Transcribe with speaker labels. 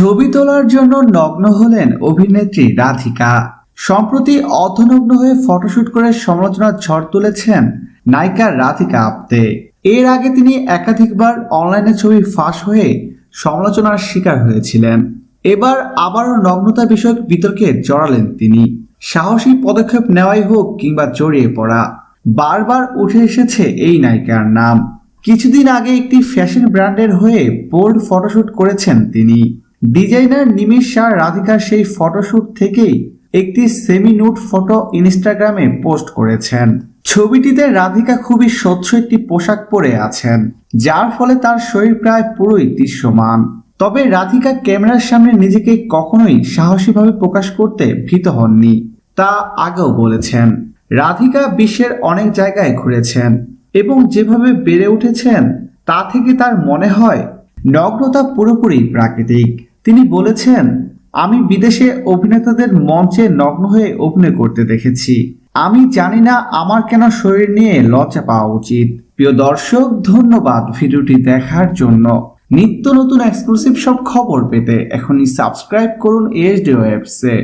Speaker 1: ছবি তোলার জন্য নগ্ন হলেন অভিনেত্রী রাধিকা। সম্প্রতি অর্ধনগ্ন হয়ে ফটোশুট করে সমালোচনার ঝড় তুলেছেন নায়িকা রাধিকা আপ্তে। এর আগে তিনি একাধিকবার অনলাইনে ছবি ফাঁস হয়ে সমালোচনার শিকার হয়েছিলেন। এবার আবারও নগ্নতা বিষয়ক বিতর্কে জড়ালেন তিনি। সাহসী পদক্ষেপ নেওয়াই হোক কিংবা জড়িয়ে পড়া, বারবার উঠে এসেছে এই নায়িকার নাম। কিছুদিন আগে একটি ফ্যাশন ব্র্যান্ডের হয়ে বোল্ড ফটোশুট করেছেন তিনি। ডিজাইনার নিমিষ শাহ রাধিকার সেই ফটোশুট থেকেই একটি সেমি নুট ফটো ইনস্টাগ্রামে পোস্ট করেছেন। ছবিটিতে রাধিকা খুবই স্বচ্ছ একটি পোশাক পরে আছেন, যার ফলে তার শরীর প্রায় পুরোই দৃশ্যমান। তবে রাধিকা ক্যামেরার সামনে নিজেকে কখনোই সাহসীভাবে প্রকাশ করতে ভীত হননি, তা আগেও বলেছেন। রাধিকা বিশ্বের অনেক জায়গায় ঘুরেছেন এবং যেভাবে বেড়ে উঠেছেন, তা থেকে তার মনে হয় নগ্নতা পুরোপুরি প্রাকৃতিক। তিনি বলেছেন, আমি বিদেশে অভিনেতাদের মঞ্চে নগ্ন হয়ে অভিনয় করতে দেখেছি। আমি জানি না আমার কেন শরীর নিয়ে লজ্জা পাওয়া উচিত। প্রিয় দর্শক, ধন্যবাদ ভিডিওটি দেখার জন্য। নিত্য নতুন এক্সক্লুসিভ সব খবর পেতে এখনই সাবস্ক্রাইব করুন এইচডি ওয়েবসে